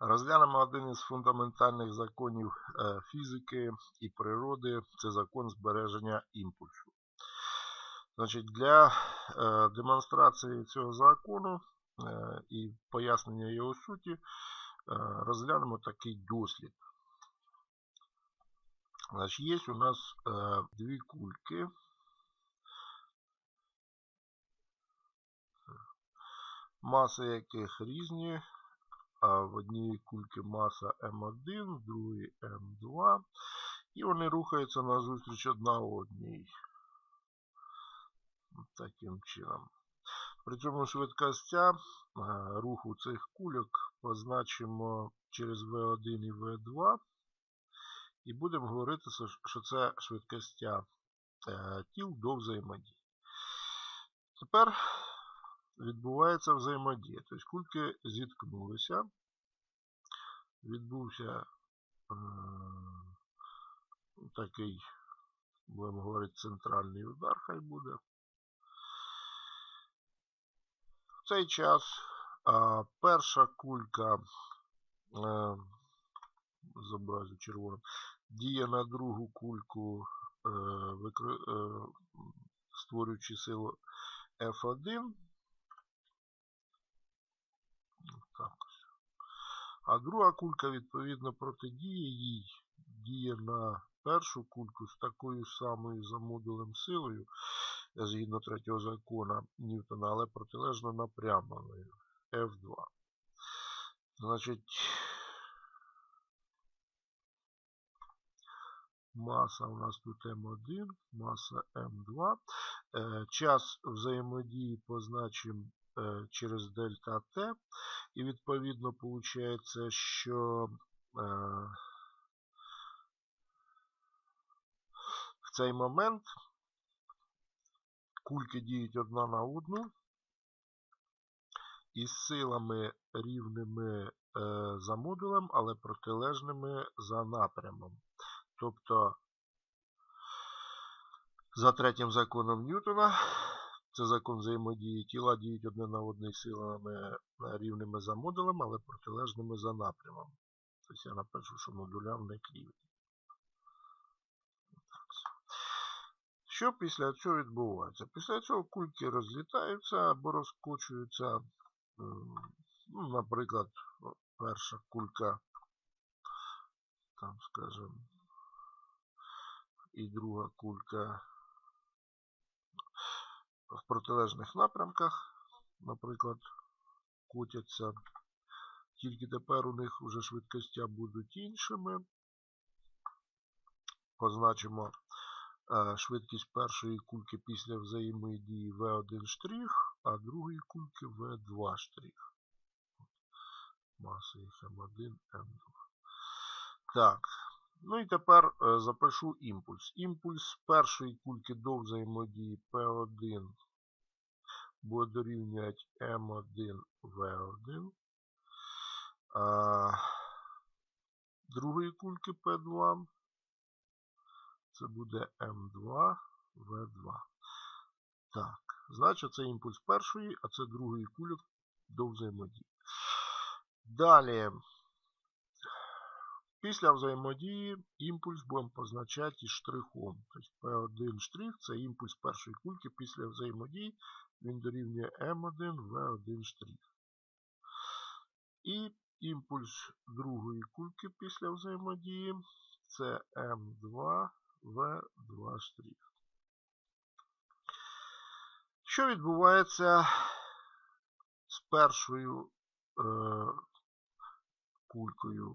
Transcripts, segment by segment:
Розглянемо один із фундаментальних законів е, фізики і природи це закон збереження імпульсу. Значить, Для е, демонстрації цього закону е, і пояснення його суті розглянемо такий дослід. Значить, Є у нас дві кульки. Маси яких різні, в одній кульки маса М1, в другій М2. І вони рухаються назустріч одна одній. Таким чином. При цьому швидкостя руху цих кульок позначимо через V1 і V2. І будемо говорити, що це швидкостя е, тіл до взаємодії. Тепер відбувається взаємодія. Тобто кульки зіткнулися, відбувся е, такий, будемо говорити, центральний удар, хай буде. В цей час а, перша кулька, е, зобразю червоним, діє на другу кульку, е, е, створюючи силу F1. Так. А друга кулька, відповідно, протидіє їй, діє на першу кульку з такою самою за модулем силою, згідно третього закону Ньютона, але протилежно напрямленою F2. Значить, маса у нас тут М1, маса М2. Е, час взаємодії позначимо Е, через дельта Т. І відповідно виходить, що е, в цей момент кульки діють одна на одну із силами рівними е, за модулем, але протилежними за напрямом. Тобто, за третім законом Ньютона це закон взаємодії тіла діють одне на одне силами рівними за модулем, але протилежними за напрямом. Тобто я напишу, що модуля не рівні. Що після цього відбувається? Після цього кульки розлітаються або розкочуються. Ну, Наприклад, перша кулька, там, скажімо, і друга кулька в протилежних напрямках, наприклад, котяться. Тільки тепер у них вже швидкостя будуть іншими. Позначимо е, швидкість першої кульки після взаємодії V1 штрих, а другої кульки V2 штрих. Маси їх М1, М2. Так, Ну і тепер е, запишу імпульс. Імпульс першої кульки до взаємодії P1 буде дорівнювати M1 V1. А другої кульки P2 це буде M2 V2. Так, значить це імпульс першої, а це другої кульок до взаємодії. Далі. Після взаємодії імпульс будемо позначати штрихом. Тобто P1 штрих це імпульс першої кульки після взаємодії. Він дорівнює M1 V1 штрих. І імпульс другої кульки після взаємодії це M2 V2 штрих. Що відбувається з першою е, кулькою?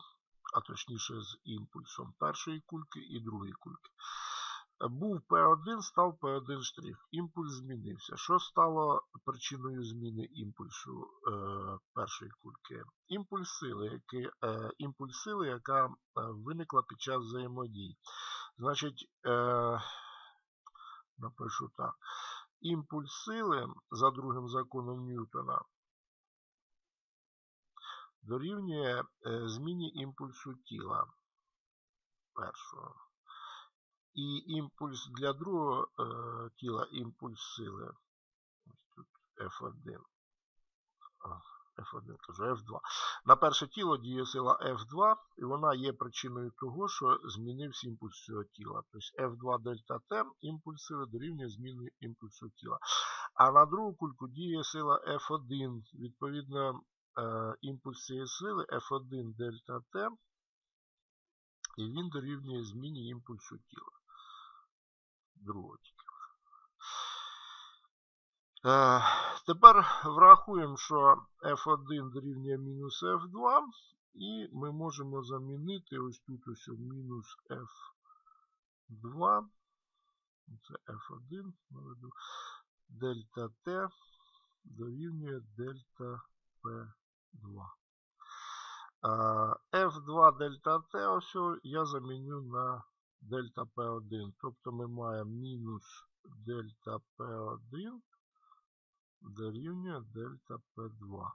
А точніше з імпульсом першої кульки і другої кульки. Був P1, став P1 штрих. Імпульс змінився. Що стало причиною зміни імпульсу е, першої кульки? Імпульс сили, який, е, імпульс сили, яка е, виникла під час взаємодії. Значить, е, напишу так. Імпульс сили за другим законом Ньютона дорівнює е, зміні імпульсу тіла першого. І імпульс для другого е, тіла імпульс сили. Ось тут F1. F1, кажу F2. На перше тіло діє сила F2, і вона є причиною того, що змінився імпульс цього тіла. Тобто F2 дельта T імпульс сили дорівнює зміни імпульсу тіла. А на другу кульку діє сила F1. Відповідно, імпульс цієї сили F1 дельта T, і він дорівнює зміні імпульсу тіла. Другого тільки. Е, тепер врахуємо, що F1 дорівнює мінус F2, і ми можемо замінити ось тут ось мінус F2. Це F1 наведу. Дельта T дорівнює дельта P2. F2 дельта T ось я заміню на дельта P1. Тобто ми маємо мінус дельта P1 дорівнює дельта P2.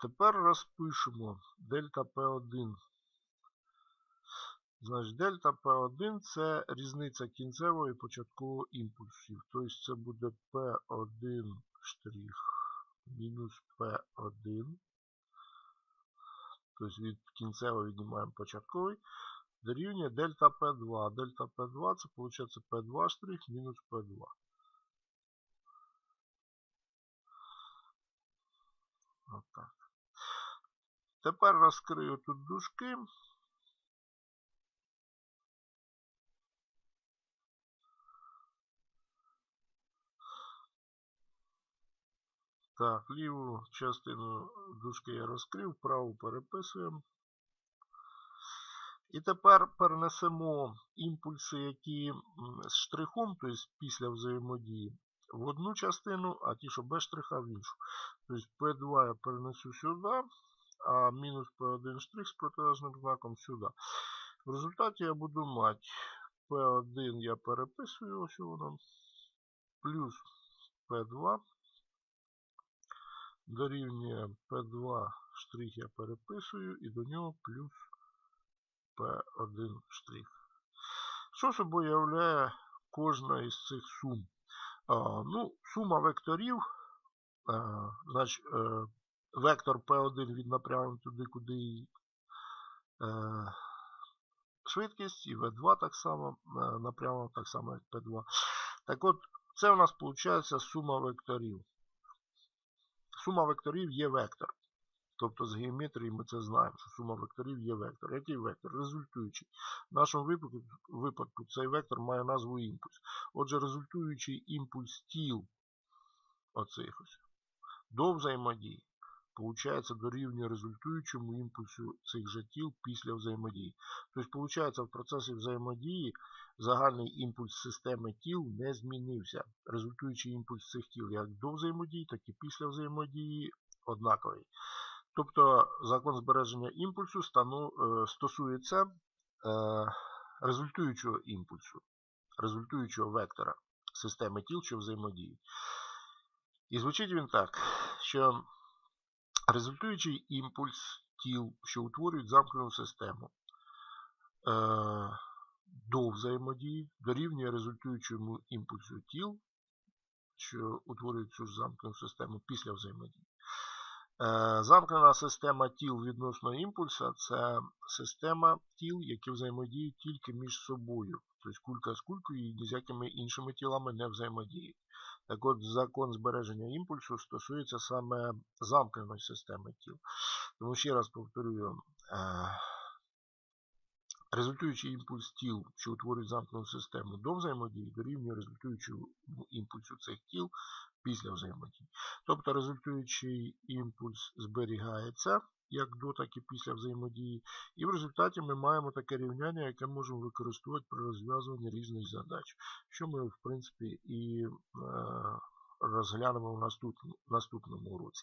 Тепер розпишемо дельта P1. Значить, дельта P1 це різниця кінцевого і початкового імпульсів. Тобто це буде P1 штрих мінус P1. Тобто від кінцевого віднімаємо початковий. Дорівнює дельта P2. Дельта P2 це виходить P2 штрих мінус P2. Отак. Тепер розкрию тут дужки. Так, ліву частину дужки я розкрив, праву переписуємо. І тепер перенесемо імпульси, які з штрихом, тобто після взаємодії, в одну частину, а ті, що без штриха в іншу. Тобто P2 я перенесу сюди, а мінус P1 штрих з протилежним знаком сюди. В результаті я буду мати P1 я переписую, ось воно, плюс P2 дорівнює P2 штрих я переписую і до нього плюс P1 штрих. Що собою являє кожна із цих сум? А, ну, Сума векторів, а, значить, е, вектор P1 від напряму туди, куди е, швидкість, і V2 так само е, напряму, так само як P2. Так от, це у нас виходить сума векторів. Сума векторів є вектор. Тобто з геометрії ми це знаємо, що сума векторів є вектор. Який вектор? Результуючий. В нашому випадку, випадку цей вектор має назву імпульс. Отже, результуючий імпульс тіл оцих ось до взаємодії, получається дорівнює результуючому імпульсу цих же тіл після взаємодії. Тобто, виходить, в процесі взаємодії загальний імпульс системи тіл не змінився. Результуючий імпульс цих тіл як до взаємодії, так і після взаємодії однаковий. Тобто закон збереження імпульсу стану, е, стосується е, результуючого імпульсу, результуючого вектора системи тіл, що взаємодії. І звучить він так, що результуючий імпульс тіл, що утворюють замкнену систему е, до взаємодії, дорівнює результуючому імпульсу тіл, що утворюють цю замкнену систему після взаємодії. Е, замкнена система тіл відносно імпульса це система тіл, які взаємодіють тільки між собою. Тобто кулька з кулькою і з якими іншими тілами не взаємодіють. Так от закон збереження імпульсу стосується саме замкненої системи тіл. Тому ще раз повторюю, е, результуючий імпульс тіл, що утворюють замкнену систему до взаємодії, дорівнює результуючому імпульсу цих тіл після взаємодії. Тобто результуючий імпульс зберігається як до, так і після взаємодії. І в результаті ми маємо таке рівняння, яке можемо використовувати при розв'язуванні різних задач, що ми, в принципі, і е, розглянемо в наступному, уроці.